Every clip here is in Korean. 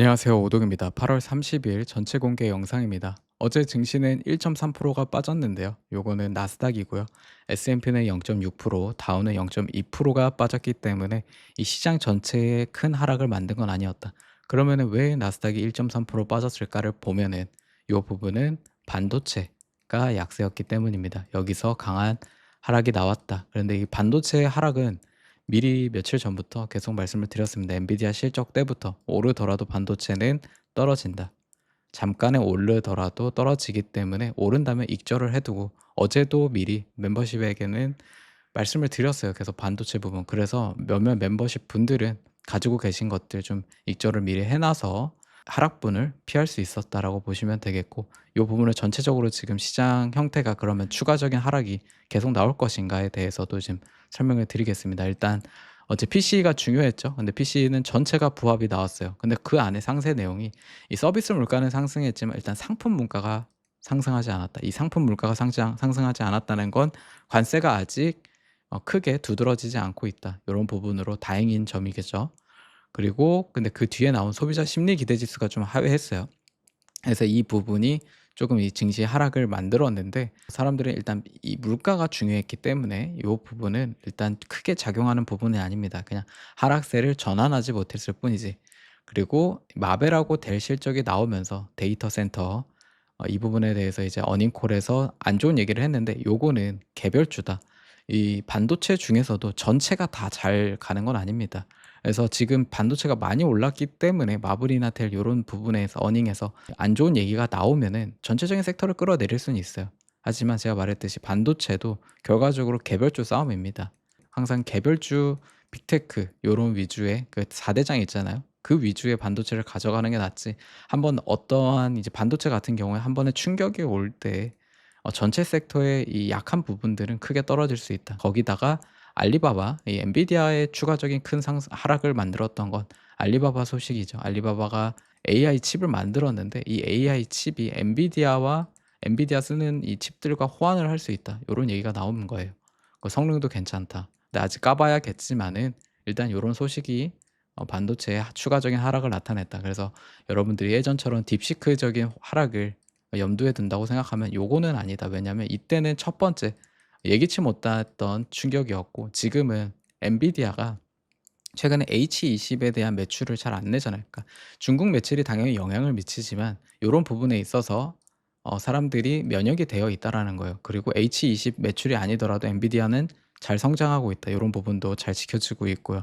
안녕하세요. 오동입니다. 8월 30일 전체 공개 영상입니다. 어제 증시는 1.3%가 빠졌는데요. 요거는 나스닥이고요. S&P는 0.6%, 다우는 0.2%가 빠졌기 때문에 이 시장 전체에 큰 하락을 만든 건 아니었다. 그러면은 왜 나스닥이 1.3% 빠졌을까를 보면은 요 부분은 반도체가 약세였기 때문입니다. 여기서 강한 하락이 나왔다. 그런데 이 반도체 하락은 미리 며칠 전부터 계속 말씀을 드렸습니다. 엔비디아 실적 때부터 오르더라도 반도체는 떨어진다. 잠깐에 오르더라도 떨어지기 때문에 오른다면 익절을 해두고 어제도 미리 멤버십에게는 말씀을 드렸어요. 계속 반도체 부분. 그래서 몇몇 멤버십 분들은 가지고 계신 것들 좀 익절을 미리 해놔서 하락분을 피할 수 있었다라고 보시면 되겠고 이 부분을 전체적으로 지금 시장 형태가 그러면 추가적인 하락이 계속 나올 것인가에 대해서도 지금 설명을 드리겠습니다. 일단 어제 PC가 중요했죠. 근데 PC는 전체가 부합이 나왔어요. 근데 그 안에 상세 내용이 이 서비스 물가는 상승했지만 일단 상품 물가가 상승하지 않았다. 이 상품 물가가 상승, 상승하지 않았다는 건 관세가 아직 어, 크게 두드러지지 않고 있다. 이런 부분으로 다행인 점이겠죠. 그리고 근데 그 뒤에 나온 소비자 심리 기대 지수가 좀 하회했어요. 그래서 이 부분이 조금 이 증시 하락을 만들었는데 사람들은 일단 이 물가가 중요했기 때문에 이 부분은 일단 크게 작용하는 부분이 아닙니다. 그냥 하락세를 전환하지 못했을 뿐이지. 그리고 마벨하고 델 실적이 나오면서 데이터 센터 어, 이 부분에 대해서 이제 어닝콜에서 안 좋은 얘기를 했는데 요거는 개별주다. 이 반도체 중에서도 전체가 다 잘 가는 건 아닙니다. 그래서 지금 반도체가 많이 올랐기 때문에 마블이나 텔 요런 부분에서 어닝에서 안 좋은 얘기가 나오면은 전체적인 섹터를 끌어내릴 수는 있어요. 하지만 제가 말했듯이 반도체도 결과적으로 개별주 싸움입니다. 항상 개별주 빅테크 요런 위주의 그 4대장 있잖아요. 그 위주의 반도체를 가져가는 게 낫지. 한번 어떠한 이제 반도체 같은 경우에 한 번에 충격이 올때 어 전체 섹터의 이 약한 부분들은 크게 떨어질 수 있다. 거기다가 알리바바, 이 엔비디아의 추가적인 큰 상승 하락을 만들었던 건 알리바바 소식이죠. 알리바바가 AI 칩을 만들었는데 이 AI 칩이 엔비디아와 엔비디아 쓰는 이 칩들과 호환을 할 수 있다. 요런 얘기가 나오는 거예요. 그 성능도 괜찮다. 근데 아직 까봐야겠지만은 일단 요런 소식이 어 반도체에 추가적인 하락을 나타냈다. 그래서 여러분들이 예전처럼 딥시크적인 하락을 염두에 둔다고 생각하면 요거는 아니다. 왜냐면 이때는 첫 번째 예기치 못했던 충격이었고 지금은 엔비디아가 최근에 H20에 대한 매출을 잘 안 내잖아요. 그러니까 중국 매출이 당연히 영향을 미치지만 요런 부분에 있어서 어 사람들이 면역이 되어 있다라는 거예요. 그리고 H20 매출이 아니더라도 엔비디아는 잘 성장하고 있다. 요런 부분도 잘 지켜지고 있고요.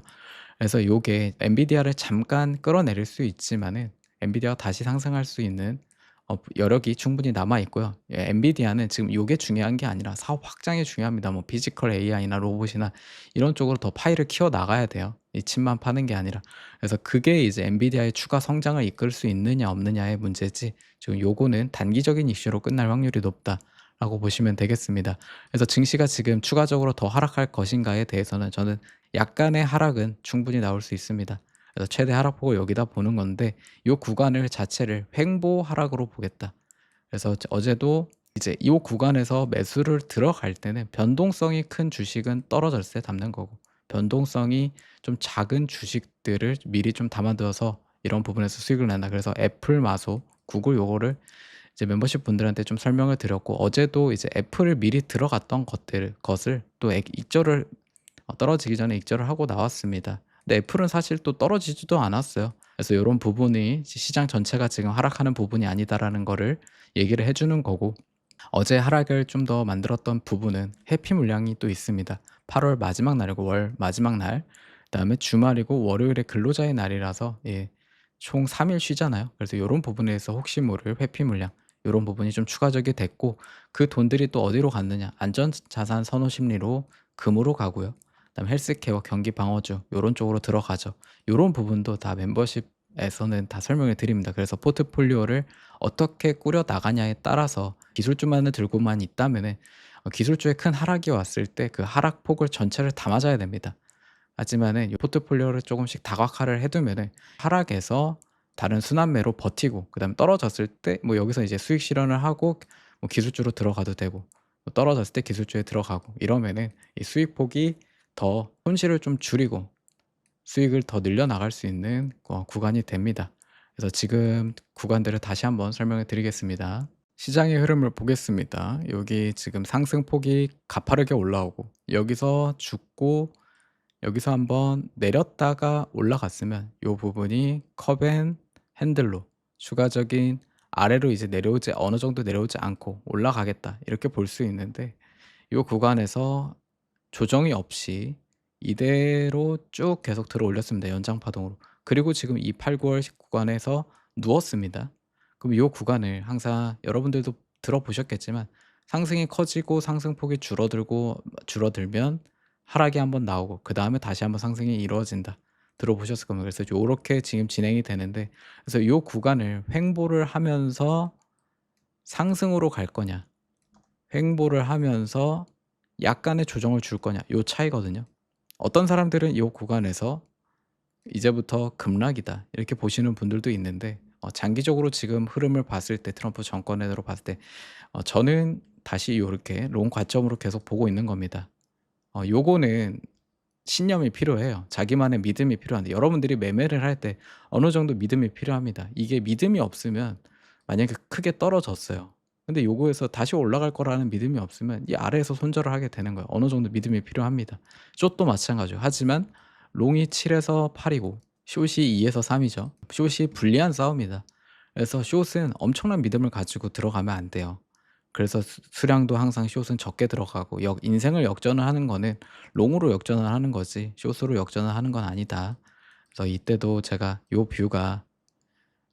그래서 요게 엔비디아를 잠깐 끌어내릴 수 있지만은 엔비디아가 다시 상승할 수 있는 어 여력이 충분히 남아 있고요. 예 엔비디아는 지금 요게 중요한 게 아니라 사업 확장이 중요합니다. 뭐 피지컬 AI나 로봇이나 이런 쪽으로 더 파이를 키워 나가야 돼요. 이 칩만 파는 게 아니라. 그래서 그게 이제 엔비디아의 추가 성장을 이끌 수 있느냐 없느냐의 문제지 지금 요거는 단기적인 이슈로 끝날 확률이 높다 라고 보시면 되겠습니다. 그래서 증시가 지금 추가적으로 더 하락할 것인가에 대해서는 저는 약간의 하락은 충분히 나올 수 있습니다. 그래서 최대 하락폭을 여기다 보는 건데 요 구간을 자체를 횡보 하락으로 보겠다. 그래서 어제도 이제 이 구간에서 매수를 들어갈 때는 변동성이 큰 주식은 떨어졌을 때 담는 거고 변동성이 좀 작은 주식들을 미리 좀 담아두어서 이런 부분에서 수익을 낸다. 그래서 애플, 마소, 구글 요거를 이제 멤버십 분들한테 좀 설명을 드렸고 어제도 이제 애플을 미리 들어갔던 것들 것을 또액 익절을 어 떨어지기 전에 익절을 하고 나왔습니다. 근데 애플은 사실 또 떨어지지도 않았어요. 그래서 요런 부분이 시장 전체가 지금 하락하는 부분이 아니다라는 거를 얘기를 해 주는 거고 어제 하락을 좀 더 만들었던 부분은 해피 물량이 또 있습니다. 8월 마지막 날이고 월 마지막 날 그다음에 주말이고 월요일에 근로자의 날이라서 예 총 3일 쉬잖아요. 그래서 요런 부분에서 혹시 모를 회피 물량 요런 부분이 좀 추가적이 됐고 그 돈들이 또 어디로 갔느냐 안전자산 선호 심리로 금으로 가고요. 그다음에 헬스케어, 경기 방어주 요런 쪽으로 들어가죠. 요런 부분도 다 멤버십에서는 다 설명을 드립니다. 그래서 포트폴리오를 어떻게 꾸려 나가냐에 따라서 기술주만을 들고만 있다면은 어 기술주에 큰 하락이 왔을 때 그 하락폭을 전체를 다 맞아야 됩니다. 하지만은 이 포트폴리오를 조금씩 다각화를 해 두면은 하락에서 다른 순환매로 버티고 그다음에 떨어졌을 때 뭐 여기서 이제 수익 실현을 하고 뭐 기술주로 들어가도 되고 뭐 떨어졌을 때 기술주에 들어가고 이러면은 이 수익폭이 더 손실을 좀 줄이고 수익을 더 늘려 나갈 수 있는 어 구간이 됩니다. 그래서 지금 구간들을 다시 한번 설명해 드리겠습니다. 시장의 흐름을 보겠습니다. 여기 지금 상승폭이 가파르게 올라오고 여기서 죽고 여기서 한번 내렸다가 올라갔으면 요 부분이 컵앤 핸들로 추가적인 아래로 이제 내려오지 어느 정도 내려오지 않고 올라가겠다 이렇게 볼 수 있는데 요 구간에서 조정이 없이 이대로 쭉 계속 들어 올렸습니다 연장 파동으로. 그리고 지금 이 8, 9월 구간에서 누웠습니다. 그럼 요 구간을 항상 여러분들도 들어보셨겠지만 상승이 커지고 상승폭이 줄어들고 줄어들면 하락이 한번 나오고 그 다음에 다시 한번 상승이 이루어진다. 들어보셨을 겁니다. 그래서 요렇게 지금 진행이 되는데 그래서 요 구간을 횡보를 하면서 상승으로 갈 거냐 횡보를 하면서 약간의 조정을 줄 거냐 요 차이거든요. 어떤 사람들은 요 구간에서 이제부터 급락이다 이렇게 보시는 분들도 있는데 어 장기적으로 지금 흐름을 봤을 때 트럼프 정권으로 봤을 때 어 저는 다시 요렇게 롱 관점으로 계속 보고 있는 겁니다. 어 요거는 신념이 필요해요. 자기만의 믿음이 필요한데 여러분들이 매매를 할 때 어느 정도 믿음이 필요합니다. 이게 믿음이 없으면 만약에 크게 떨어졌어요. 근데 요거에서 다시 올라갈 거라는 믿음이 없으면 이 아래에서 손절을 하게 되는 거예요. 어느 정도 믿음이 필요합니다. 숏도 마찬가지예요. 하지만 롱이 7에서 8이고 숏이 2에서 3이죠. 숏이 불리한 싸움이다. 그래서 숏은 엄청난 믿음을 가지고 들어가면 안 돼요. 그래서 수 수량도 항상 숏은 적게 들어가고 역 인생을 역전을 하는 거는 롱으로 역전을 하는 거지 숏으로 역전을 하는 건 아니다. 그래서 이때도 제가 요 뷰가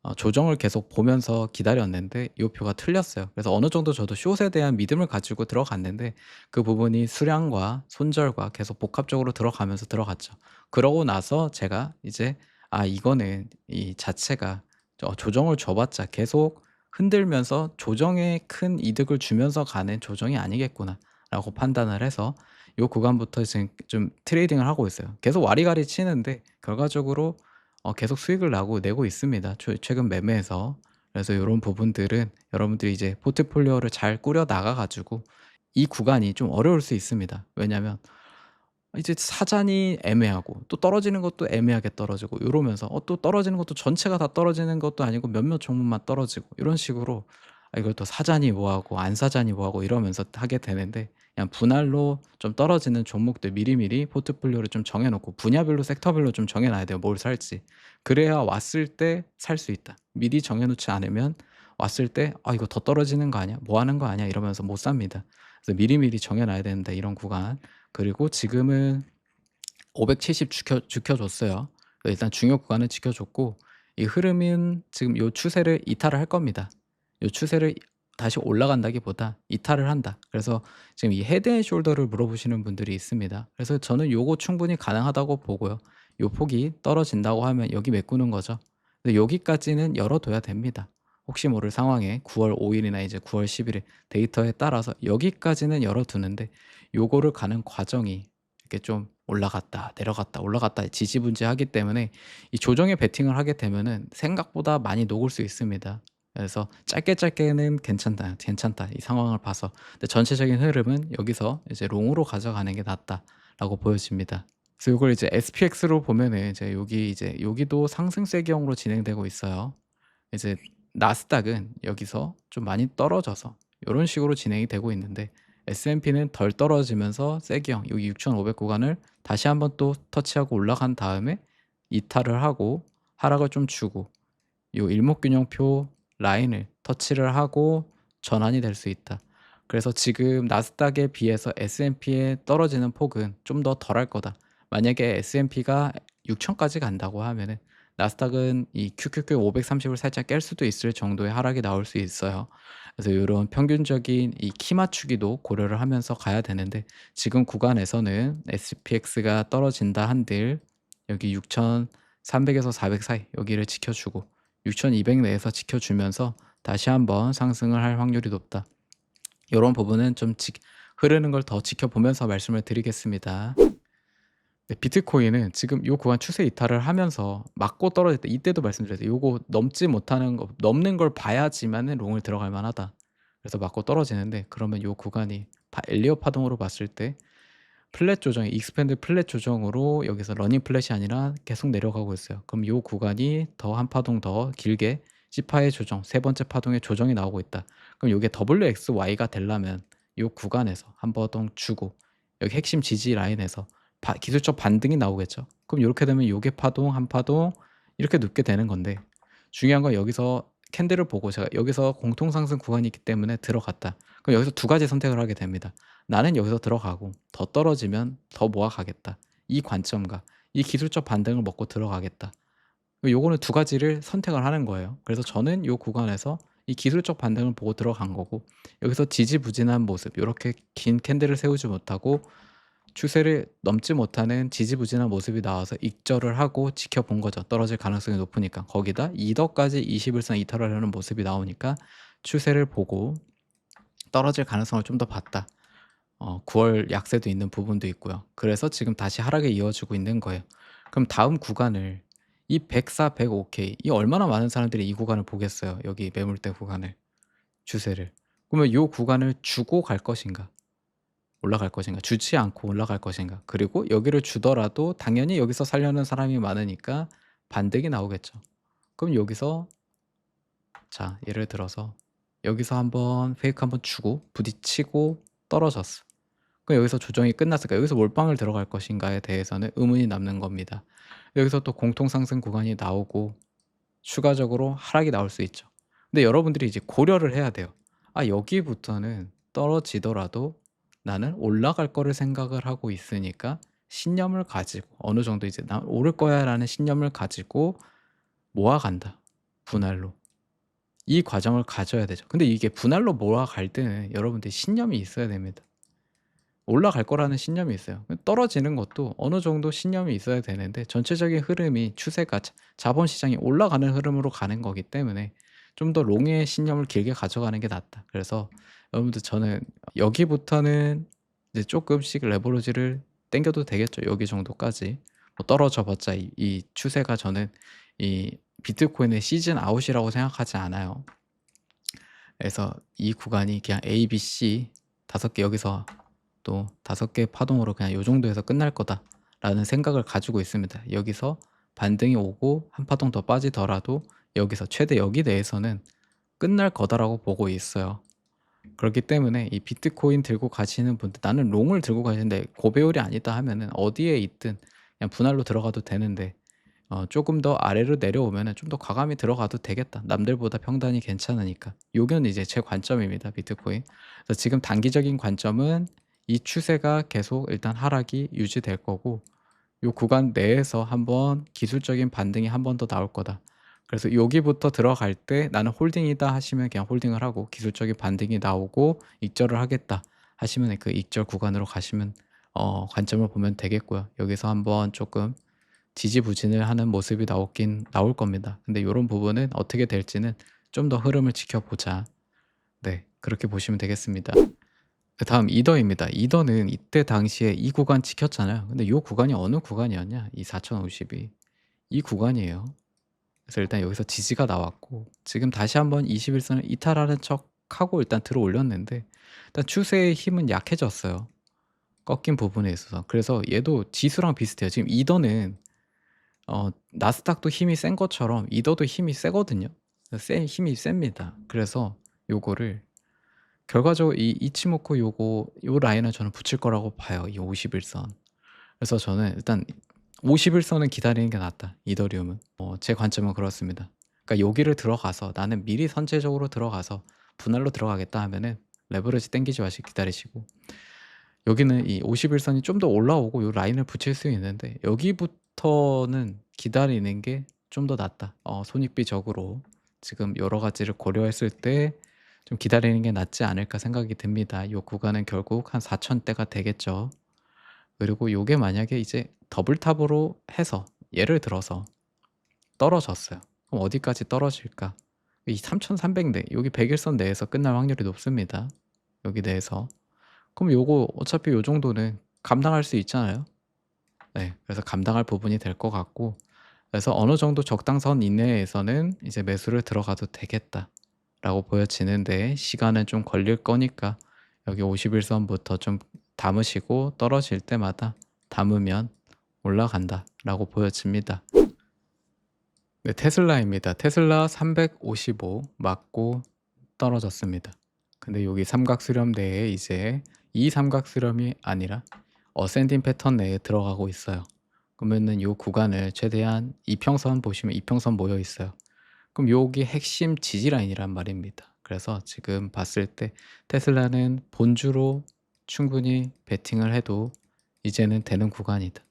어 조정을 계속 보면서 기다렸는데 요 뷰가 틀렸어요. 그래서 어느 정도 저도 숏에 대한 믿음을 가지고 들어갔는데 그 부분이 수량과 손절과 계속 복합적으로 들어가면서 들어갔죠. 그러고 나서 제가 이제 '아 이거는 이 자체가 어 조정을 줘 봤자 계속 흔들면서 조정에 큰 이득을 주면서 가는 조정이 아니겠구나.'라고 판단을 해서 요 구간부터 지금 좀 트레이딩을 하고 있어요. 계속 와리가리 치는데 결과적으로 어 계속 수익을 나고 내고 있습니다. 최 최근 매매에서. 그래서 요런 부분들은 여러분들이 이제 포트폴리오를 잘 꾸려 나가 가지고 이 구간이 좀 어려울 수 있습니다. 왜냐하면 이제 사잔이 애매하고 또 떨어지는 것도 애매하게 떨어지고 요러면서 어 또 떨어지는 것도 전체가 다 떨어지는 것도 아니고 몇몇 종목만 떨어지고 이런 식으로 아 이걸 또 사자니 뭐하고 안 사자니 뭐하고 이러면서 하게 되는데 그냥 분할로 좀 떨어지는 종목들 미리미리 포트폴리오를 좀 정해 놓고 분야별로 섹터별로 좀 정해 놔야 돼요, 뭘 살지. 그래야 왔을 때 살 수 있다. 미리 정해 놓지 않으면 왔을 때 '아 이거 더 떨어지는 거 아니야? 뭐 하는 거 아니야?' 이러면서 못 삽니다. 그래서 미리미리 정해 놔야 된다, 이런 구간. 그리고 지금은 570 지켜 지켜 줬어요. 일단 중요 구간은 지켜 줬고 이 흐름은 지금 요 추세를 이탈을 할 겁니다. 요 추세를 다시 올라간다기보다 이탈을 한다. 그래서 지금 이 헤드 앤 숄더를 물어보시는 분들이 있습니다. 그래서 저는 요거 충분히 가능하다고 보고요. 요 폭이 떨어진다고 하면 여기 메꾸는 거죠. 근데 여기까지는 열어둬야 됩니다. 혹시 모를 상황에 9월 5 일이나 이제 9월 10 일에 데이터에 따라서 여기까지는 열어두는데 요거를 가는 과정이 이렇게 좀 올라갔다 내려갔다 올라갔다 지지분지하기 때문에 이 조정에 베팅을 하게 되면은 생각보다 많이 녹을 수 있습니다. 그래서 짧게 짧게는 괜찮다, 괜찮다 이 상황을 봐서. 근데 전체적인 흐름은 여기서 이제 롱으로 가져가는 게 낫다라고 보여집니다. 그래서 요걸 이제 SPX로 보면은 이제 여기 이제 여기도 상승세기형으로 진행되고 있어요. 이제 나스닥은 여기서 좀 많이 떨어져서 요런 식으로 진행이 되고 있는데 S&P는 덜 떨어지면서 세기형 여기 6,500 구간을 다시 한번 또 터치하고 올라간 다음에 이탈을 하고 하락을 좀 주고 요 일목균형표 라인을 터치를 하고 전환이 될 수 있다. 그래서 지금 나스닥에 비해서 S&P의 떨어지는 폭은 좀 더 덜할 거다. 만약에 S&P가 6,000까지 간다고 하면은 나스닥은 이 QQQ 530을 살짝 깰 수도 있을 정도의 하락이 나올 수 있어요. 그래서 요런 평균적인 이 키 맞추기도 고려를 하면서 가야 되는데 지금 구간에서는 SPX가 떨어진다 한들 여기 6,300에서 400 사이 여기를 지켜주고 6,200 내에서 지켜주면서 다시 한번 상승을 할 확률이 높다. 요런 부분은 좀 지 흐르는 걸 더 지켜보면서 말씀을 드리겠습니다. 네 비트코인은 지금 요 구간 추세 이탈을 하면서 맞고 떨어질 때 이때도 말씀드렸어요. 요거 넘지 못하는 거 넘는 걸 봐야지만은 롱을 들어갈 만하다. 그래서 맞고 떨어지는데 그러면 요 구간이 파 엘리엇 파동으로 봤을 때 플랫 조정 익스팬드 플랫 조정으로 여기서 러닝 플랫이 아니라 계속 내려가고 있어요. 그럼 요 구간이 더 한 파동 더 길게 C파의 조정, 세 번째 파동의 조정이 나오고 있다. 그럼 요게 WXY가 되려면 요 구간에서 한 파동 주고 여기 핵심 지지 라인에서 바- 기술적 반등이 나오겠죠. 그럼 이렇게 되면 요게 파동 한 파동 이렇게 눕게 되는 건데 중요한 건 여기서 캔들을 보고 제가 여기서 공통 상승 구간이 있기 때문에 들어갔다. 그럼 여기서 두 가지 선택을 하게 됩니다. 나는 여기서 들어가고 더 떨어지면 더 모아가겠다. 이 관점과 이 기술적 반등을 먹고 들어가겠다. 요거는 두 가지를 선택을 하는 거예요. 그래서 저는 요 구간에서 이 기술적 반등을 보고 들어간 거고 여기서 지지부진한 모습 요렇게 긴 캔들을 세우지 못하고 추세를 넘지 못하는 지지부진한 모습이 나와서 익절을 하고 지켜본 거죠. 떨어질 가능성이 높으니까. 거기다 2덕까지 21선 이탈을 하는 모습이 나오니까 추세를 보고 떨어질 가능성을 좀 더 봤다. 어, 9월 약세도 있는 부분도 있고요. 그래서 지금 다시 하락에 이어지고 있는 거예요. 그럼 다음 구간을 이 104, 105K 이 얼마나 많은 사람들이 이 구간을 보겠어요. 여기 매물대 구간을 추세를. 그러면 이 구간을 주고 갈 것인가? 올라갈 것인가? 주지 않고 올라갈 것인가? 그리고 여기를 주더라도 당연히 여기서 살려는 사람이 많으니까 반등이 나오겠죠. 그럼 여기서 자, 예를 들어서 여기서 한번 페이크 한번 주고 부딪히고 떨어졌어. 그럼 여기서 조정이 끝났을까? 여기서 몰빵을 들어갈 것인가에 대해서는 의문이 남는 겁니다. 여기서 또 공통 상승 구간이 나오고 추가적으로 하락이 나올 수 있죠. 근데 여러분들이 이제 고려를 해야 돼요. 아, 여기부터는 떨어지더라도 나는 올라갈 거를 생각을 하고 있으니까 신념을 가지고 어느 정도 이제 나 오를 거야라는 신념을 가지고 모아간다. 분할로. 이 과정을 가져야 되죠. 근데 이게 분할로 모아갈 때는 여러분들이 신념이 있어야 됩니다. 올라갈 거라는 신념이 있어요. 떨어지는 것도 어느 정도 신념이 있어야 되는데 전체적인 흐름이 추세가 자- 자본 시장이 올라가는 흐름으로 가는 거기 때문에 좀 더 롱의 신념을 길게 가져가는 게 낫다. 그래서 여러분들 저는 여기부터는 이제 조금씩 레버리지를 땡겨도 되겠죠. 여기 정도까지 뭐 떨어져 봤자 이, 이 추세가 저는 이 비트코인의 시즌 아웃이라고 생각하지 않아요. 그래서 이 구간이 그냥 A, B, C 다섯 개 여기서 또 다섯 개 파동으로 그냥 요 정도에서 끝날 거다라는 생각을 가지고 있습니다. 여기서 반등이 오고 한 파동 더 빠지더라도 여기서 최대 여기 내에서는 끝날 거다라고 보고 있어요. 그렇기 때문에 이 비트코인 들고 가시는 분들 나는 롱을 들고 가시는데 고배율이 아니다 하면은 어디에 있든 그냥 분할로 들어가도 되는데 어, 조금 더 아래로 내려오면은 좀 더 과감히 들어가도 되겠다. 남들보다 평단이 괜찮으니까. 요건 이제 제 관점입니다. 비트코인. 그래서 지금 단기적인 관점은 이 추세가 계속 일단 하락이 유지될 거고 요 구간 내에서 한번 기술적인 반등이 한 번 더 나올 거다. 그래서 여기부터 들어갈 때 나는 홀딩이다 하시면 그냥 홀딩을 하고 기술적인 반등이 나오고 익절을 하겠다 하시면 그 익절 구간으로 가시면 어, 관점을 보면 되겠고요. 여기서 한번 조금 지지부진을 하는 모습이 나오긴 나올 겁니다. 근데 이런 부분은 어떻게 될지는 좀 더 흐름을 지켜보자. 네, 그렇게 보시면 되겠습니다. 그 다음 이더입니다. 이더는 이때 당시에 이 구간 지켰잖아요. 근데 이 구간이 어느 구간이었냐? 이 4050이 이 구간이에요. 그래서 일단 여기서 지지가 나왔고 지금 다시 한번 21선을 이탈하는 척 하고 일단 들어 올렸는데 일단 추세의 힘은 약해졌어요. 꺾인 부분에 있어서. 그래서 얘도 지수랑 비슷해요. 지금 이더는 어, 나스닥도 힘이 센 것처럼 이더도 힘이 세거든요. 세, 힘이 셉니다. 그래서 요거를 결과적으로 이 이치모코 요거 요 라인을 저는 붙일 거라고 봐요. 이 51선. 그래서 저는 일단 51선은 기다리는 게 낫다. 이더리움은. 어, 제 관점은 그렇습니다. 그러니까 여기를 들어가서 나는 미리 선제적으로 들어가서 분할로 들어가겠다 하면은 레버리지 땡기지 마시고 기다리시고 여기는 이 51선이 좀 더 올라오고 요 라인을 붙일 수 있는데 여기부터는 기다리는 게 좀 더 낫다. 어, 손익비적으로 지금 여러 가지를 고려했을 때 좀 기다리는 게 낫지 않을까 생각이 듭니다. 요 구간은 결국 한 4천대가 되겠죠. 그리고 요게 만약에 이제 더블탑으로 해서 예를 들어서 떨어졌어요. 그럼 어디까지 떨어질까? 이 3,300대 여기 100일선 내에서 끝날 확률이 높습니다. 여기 내에서 그럼 요거 어차피 요 정도는 감당할 수 있잖아요. 네, 그래서 감당할 부분이 될 것 같고 그래서 어느 정도 적당선 이내에서는 이제 매수를 들어가도 되겠다 라고 보여지는데 시간은 좀 걸릴 거니까 여기 51선부터 좀 담으시고 떨어질 때마다 담으면 올라간다 라고 보여집니다. 네, 테슬라입니다. 테슬라 355 맞고 떨어졌습니다. 근데 여기 삼각 수렴 내에 이제 이 삼각 수렴이 아니라 어센딩 패턴 내에 들어가고 있어요. 그러면은 요 구간을 최대한 이평선 보시면 이평선 모여 있어요. 그럼 여기 핵심 지지 라인이란 말입니다. 그래서 지금 봤을 때 테슬라는 본주로 충분히 베팅을 해도 이제는 되는 구간이다.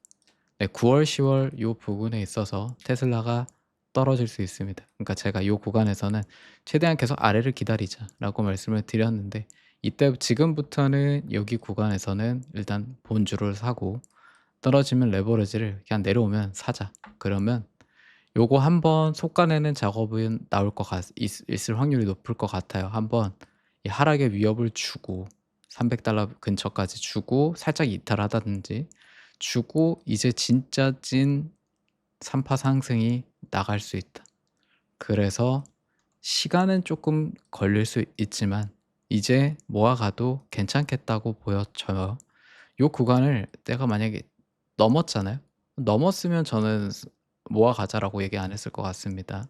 네, 9월, 10월 요 부분에 있어서 테슬라가 떨어질 수 있습니다. 그러니까 제가 요 구간에서는 최대한 계속 아래를 기다리자라고 말씀을 드렸는데 이때 지금부터는 여기 구간에서는 일단 본주를 사고 떨어지면 레버리지를 그냥 내려오면 사자. 그러면 요거 한번 속가내는 작업은 나올 것 같, 있, 있을 확률이 높을 것 같아요. 한번 이 하락의 위협을 주고 300달러 근처까지 주고 살짝 이탈하다든지 주고 이제 진짜 찐 3파 상승이 나갈 수 있다. 그래서 시간은 조금 걸릴 수 있지만 이제 모아가도 괜찮겠다고 보여져요. 요 구간을 내가 만약에 넘었잖아요. 넘었으면 저는 모아가자라고 얘기 안 했을 것 같습니다.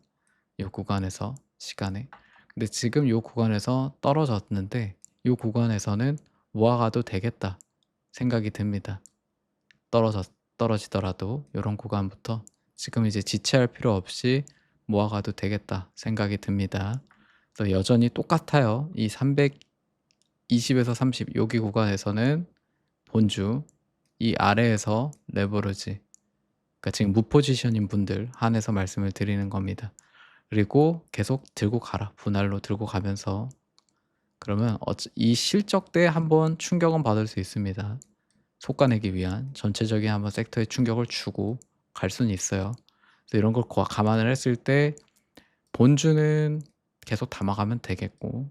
요 구간에서 시간에. 근데 지금 요 구간에서 떨어졌는데 요 구간에서는 모아가도 되겠다 생각이 듭니다. 떨어져 떨어지더라도 요런 구간부터 지금 이제 지체할 필요 없이 모아가도 되겠다 생각이 듭니다. 그래서 여전히 똑같아요. 이 320에서 30 여기 구간에서는 본주 이 아래에서 레버리지 그러니까 지금 무포지션인 분들 한해서 말씀을 드리는 겁니다. 그리고 계속 들고 가라 분할로 들고 가면서 그러면 이 실적 때 한번 충격은 받을 수 있습니다. 속가내기 위한 전체적인 한번 섹터에 충격을 주고 갈 수는 있어요. 그래서 이런 걸 감안을 했을 때 본주는 계속 담아가면 되겠고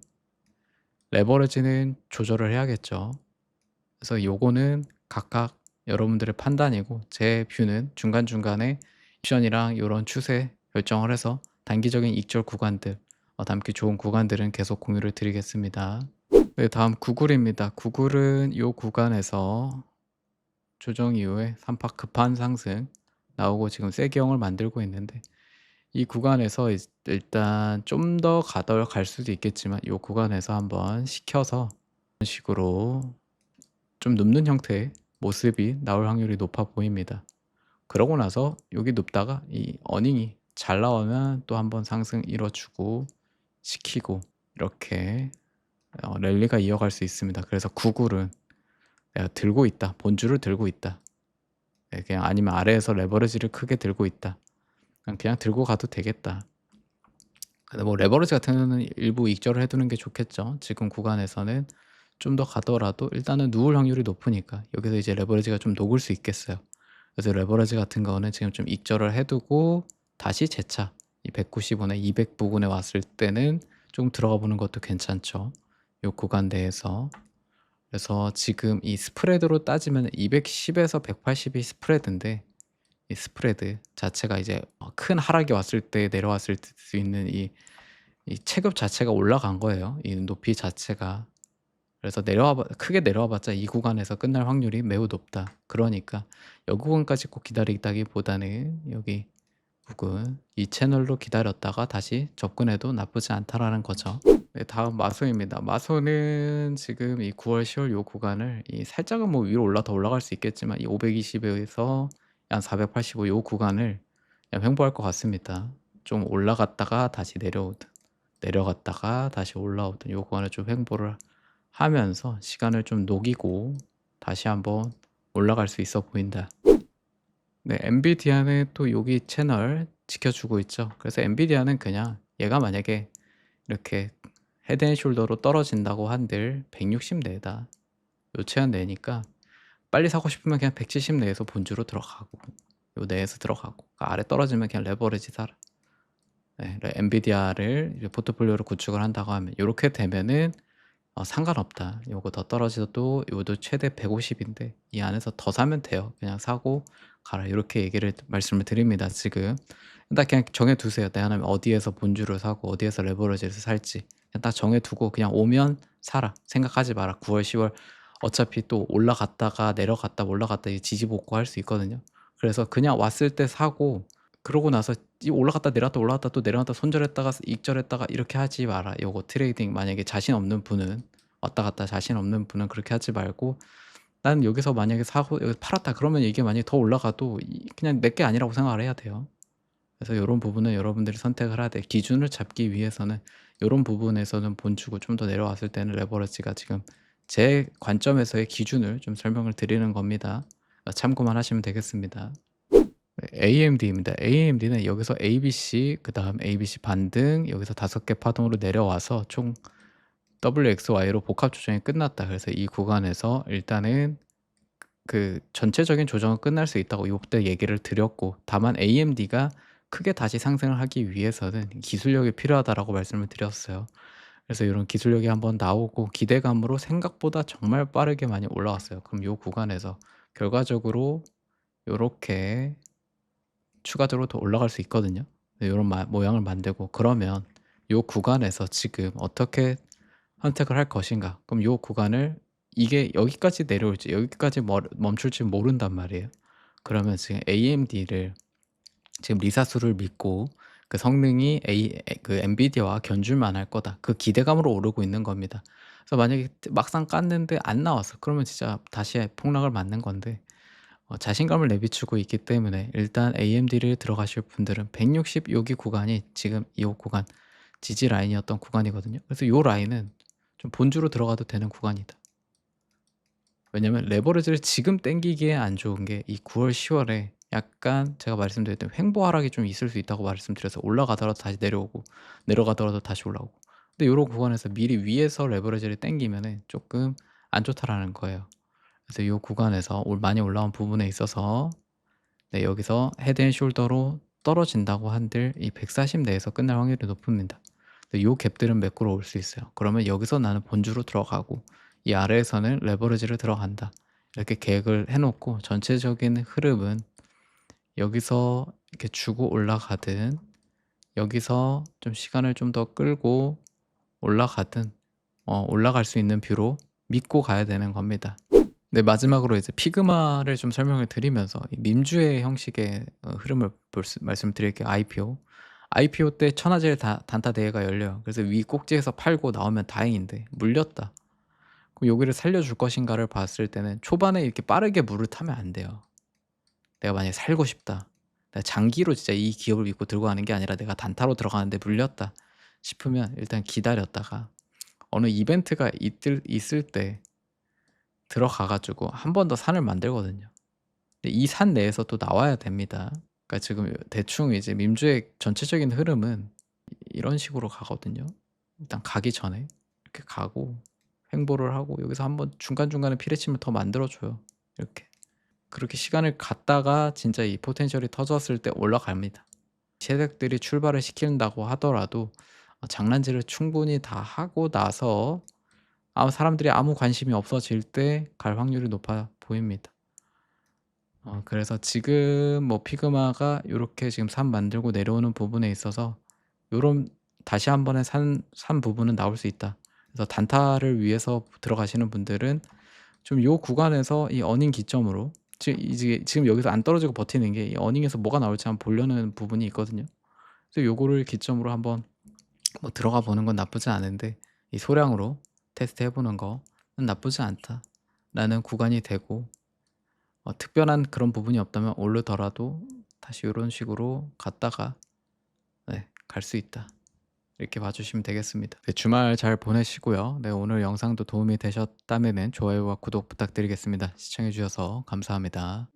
레버리지는 조절을 해야겠죠. 그래서 요거는 각각 여러분들의 판단이고 제 뷰는 중간중간에 옵션이랑 이런 추세 결정을 해서 단기적인 익절 구간들 어, 담기 좋은 구간들은 계속 공유를 드리겠습니다. 네, 다음 구글입니다. 구글은 이 구간에서 조정 이후에 3파 급한 상승 나오고 지금 세기형을 만들고 있는데 이 구간에서 일단 좀 더 가더 갈 수도 있겠지만 이 구간에서 한번 시켜서 이런 식으로 좀 눕는 형태의 모습이 나올 확률이 높아 보입니다. 그러고 나서 여기 눕다가 이 어닝이 잘 나오면 또 한번 상승 이뤄주고 시키고 이렇게 어, 랠리가 이어갈 수 있습니다. 그래서 구글은 내가 들고 있다. 본주를 들고 있다. 네, 그냥 아니면 아래에서 레버리지를 크게 들고 있다. 그냥 들고 가도 되겠다. 근데 뭐 레버리지 같은 경우는 일부 익절을 해두는 게 좋겠죠. 지금 구간에서는 좀 더 가더라도 일단은 누울 확률이 높으니까 여기서 이제 레버리지가 좀 녹을 수 있겠어요. 그래서 레버리지 같은 거는 지금 좀 익절을 해두고 다시 재차 이 195나 200 부근에 왔을 때는 좀 들어가 보는 것도 괜찮죠. 요 구간 내에서 그래서 지금 이 스프레드로 따지면 210에서 180이 스프레드인데 이 스프레드 자체가 이제 큰 하락이 왔을 때 내려왔을 수 있는 이, 이 체급 자체가 올라간 거예요. 이 높이 자체가 그래서 내려와 크게 내려와 봤자 이 구간에서 끝날 확률이 매우 높다. 그러니까 여기 구간까지 꼭 기다리다기보다는 여기 부근 이 채널로 기다렸다가 다시 접근해도 나쁘지 않다라는 거죠. 네, 다음 마소입니다. 마소는 지금 이 9월, 10월 요 구간을 이 살짝은 뭐 위로 올라 더 올라갈 수 있겠지만 이 520에서 한 485 요 구간을 그냥 횡보할 것 같습니다. 좀 올라갔다가 다시 내려오든 내려갔다가 다시 올라오든 요 구간을 좀 횡보를 하면서 시간을 좀 녹이고 다시 한번 올라갈 수 있어 보인다. 네, 엔비디아는 또 여기 채널 지켜주고 있죠. 그래서 엔비디아는 그냥 얘가 만약에 이렇게 헤드앤숄더로 떨어진다고 한들 160 내다. 요 체한 내니까 빨리 사고 싶으면 그냥 170 내에서 본주로 들어가고 요 내에서 들어가고 그러니까 아래 떨어지면 그냥 레버리지 사라. 네, 엔비디아를 포트폴리오로 구축을 한다고 하면 이렇게 되면은 어, 상관없다. 요거 더 떨어져도 요도 최대 150 인데 이 안에서 더 사면 돼요. 그냥 사고 가라. 이렇게 얘기를 말씀을 드립니다. 지금 딱 그냥 정해 두세요. 내가 어디에서 본주를 사고 어디에서 레버리지를 살지 그냥 딱 정해 두고 그냥 오면 사라. 생각하지 마라. 9월, 10월 어차피 또 올라갔다가 내려갔다 올라갔다 이 지지복구 할 수 있거든요. 그래서 그냥 왔을 때 사고 그러고 나서 이 올라갔다 내려갔다 올라갔다 또 내려갔다 손절했다가 익절했다가 이렇게 하지 마라. 요거 트레이딩 만약에 자신 없는 분은 왔다 갔다 자신 없는 분은 그렇게 하지 말고 난 여기서 만약에 사고 여기 팔았다 그러면 이게 만약에 더 올라가도 이 그냥 내 게 아니라고 생각을 해야 돼요. 그래서 요런 부분은 여러분들이 선택을 해야 돼. 기준을 잡기 위해서는 요런 부분에서는 본주고 좀 더 내려왔을 때는 레버리지가 지금 제 관점에서의 기준을 좀 설명을 드리는 겁니다. 어 참고만 하시면 되겠습니다. 네 AMD입니다. AMD는 여기서 ABC 그 다음 ABC 반등 여기서 5개 파동으로 내려와서 총 WXY로 복합 조정이 끝났다. 그래서 이 구간에서 일단은 그 전체적인 조정은 끝날 수 있다고 요때 얘기를 드렸고 다만 AMD가 크게 다시 상승을 하기 위해서는 기술력이 필요하다라고 말씀을 드렸어요. 그래서 요런 기술력이 한번 나오고 기대감으로 생각보다 정말 빠르게 많이 올라왔어요. 그럼 요 구간에서 결과적으로 요렇게 추가적으로 더 올라갈 수 있거든요. 네 요런 마 모양을 만들고 그러면 요 구간에서 지금 어떻게 선택을 할 것인가? 그럼 요 구간을 이게 여기까지 내려올지 여기까지 멈 멈출지 모른단 말이에요. 그러면 지금 AMD를 지금 리사수를 믿고 그 성능이 A 그 엔비디아와 견줄 만 할 거다. 그 기대감으로 오르고 있는 겁니다. 그래서 만약에 막상 깠는데 안 나왔어. 그러면 진짜 다시 폭락을 맞는 건데 어 자신감을 내비추고 있기 때문에 일단 AMD를 들어가실 분들은 160 여기 구간이 지금 이 구간 지지 라인이었던 구간이거든요. 그래서 요 라인은 좀 본주로 들어가도 되는 구간이다. 왜냐면 레버리지를 지금 땡기기에 안 좋은 게 이 9월 10월에 약간 제가 말씀드렸던 횡보 하락이 좀 있을 수 있다고 말씀드려서 올라가더라도 다시 내려오고 내려가더라도 다시 올라오고 근데 요런 구간에서 미리 위에서 레버리지를 땡기면은 쪼끔 안 좋다라는 거예요. 그래서 요 구간에서 올 많이 올라온 부분에 있어서 네 여기서 헤드 앤 숄더로 떨어진다고 한들 이 140 내에서 끝날 확률이 높습니다. 요 갭들은 매꾸러 올 수 있어요. 그러면 여기서 나는 본주로 들어가고 이 아래에서는 레버리지를 들어간다. 이렇게 계획을 해 놓고 전체적인 흐름은 여기서 이렇게 주고 올라가든 여기서 좀 시간을 좀 더 끌고 올라가든 어 올라갈 수 있는 뷰로 믿고 가야 되는 겁니다. 네 마지막으로 이제 피그마를 좀 설명을 드리면서 이 민주의 형식의 어 흐름을 볼 수 말씀드릴게요. IPO. IPO 때 천하제일 다 단타 대회가 열려요. 그래서 위 꼭지에서 팔고 나오면 다행인데 물렸다. 그럼 여기를 살려줄 것인가를 봤을 때는 초반에 이렇게 빠르게 물을 타면 안 돼요. 내가 만약에 살고 싶다. 내가 장기로 진짜 이 기업을 믿고 들고 가는 게 아니라 내가 단타로 들어가는데 물렸다 싶으면 일단 기다렸다가 어느 이벤트가 있들 있을 때 들어가 가지고 한 번 더 산을 만들거든요. 이 산 내에서 또 나와야 됩니다. 그러니까 지금 대충 이제 민주의 전체적인 흐름은 이런 식으로 가거든요. 일단 가기 전에 이렇게 가고 횡보를 하고 여기서 한번 중간중간에 피레침을 더 만들어 줘요. 이렇게. 그렇게 시간을 갖다가 진짜 이 포텐셜이 터졌을 때 올라갑니다. 세력들이 출발을 시킨다고 하더라도 어 장난질을 충분히 다 하고 나서 아무 사람들이 아무 관심이 없어질 때 갈 확률이 높아 보입니다. 어 그래서 지금 뭐 피그마가 요렇게 지금 산 만들고 내려오는 부분에 있어서 요런 다시 한 번의 산산 부분은 나올 수 있다. 그래서 단타를 위해서 들어가시는 분들은 좀 요 구간에서 이 어닝 기점으로 지 이제 지금 여기서 안 떨어지고 버티는 게 이 어닝에서 뭐가 나올지 한번 보려는 부분이 있거든요. 그래서 요거를 기점으로 한번 뭐 들어가 보는 건 나쁘지 않은데 이 소량으로 테스트 해 보는 거는 나쁘지 않다 라는 구간이 되고 어 특별한 그런 부분이 없다면 오르더라도 다시 요런 식으로 갔다가 네 갈 수 있다. 이렇게 봐 주시면 되겠습니다. 네 주말 잘 보내시고요. 네 오늘 영상도 도움이 되셨다면은 좋아요와 구독 부탁드리겠습니다. 시청해 주셔서 감사합니다.